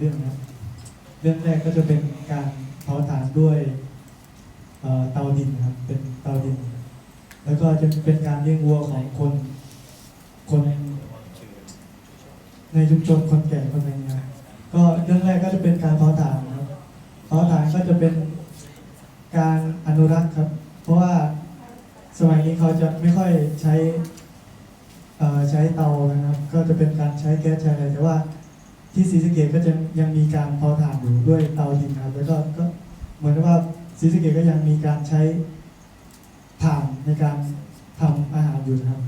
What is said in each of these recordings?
เรื่องนะครับเรื่องแรกก็จะเป็นการเผาถ่านด้วยเตาดินครับ เป็นเตาดิน แล้วก็จะเป็นการเลี้ยงวัวของคนคนในชุมชนคนแก่คนหนึ่งนะครับก็เรื่องแรกก็จะเป็นการเผาถ่านครับเผาถ่านก็จะเป็นการอนุรักษ์ครับ เพราะว่าสมัยนี้เขาจะไม่ค่อยใช้ใช้เตานะครับ ก็จะเป็นการใช้แก๊สใช้อะไรแต่ว่า ที่ศรีสะเกดก็จะยังมีการเผาถ่านอยู่ด้วยเตาดินครับแล้วก็ก็เหมือนกับว่าศรีสะเกดก็ยังมีการใช้ถ่านในการทำอาหารอยู่นะครับ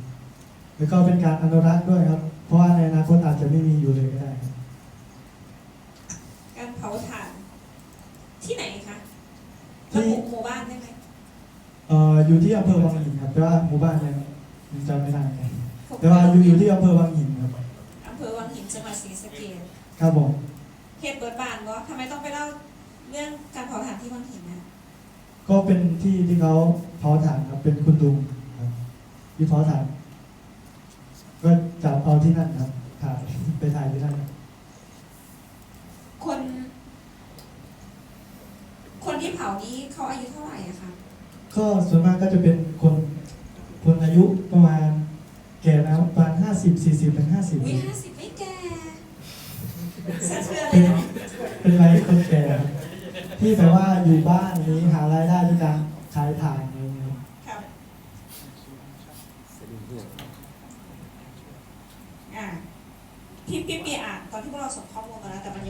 แล้วก็เป็นการอนุรักษ์ด้วยครับ เพราะว่าในอนาคตอาจจะไม่มีอยู่เลยก็ได้ครับ การเผาถ่าน ที่ไหนคะที่ ระบุหมู่บ้านได้ไหมเอ่ออยู่ที่อำเภอบางหินครับแต่ว่าหมู่บ้านยังยังจำไม่ได้ครับแต่ว่าอยู่อยู่ที่อำเภอบางหินครับอำเภอวังหินจังหวัดศรีสะเกษครับผมเหตุเปิดบ้านวะทำไมต้องไปเล่าเรื่องการเผาถ่านที่วังหินนะก็เป็นที่ที่เขาเผาถ่านครับเป็นคุณลุงครับที่เผาถ่านก็จับเอาที่นั่นครับถ่ายไปถ่ายที่นั่นครับคน คนที่เผานี้เขาอายุเท่าไหร่อะคะก็ส่วนมากก็จะเป็นคนคนอายุ 50 40ถึง50 อุ้ยห้าสิบไม่แก่สะเทือนเลเป็ยนนะเป็นไรคนแก่ที่แปลว่าอยู่บ้านนี้หารายได้ด้วยการขายถ่านอะไรยเงี้ยครับครัที่พี่มีอ่านตอนที่พวกเราส่งข้อมูลมาแล้วแต่มัน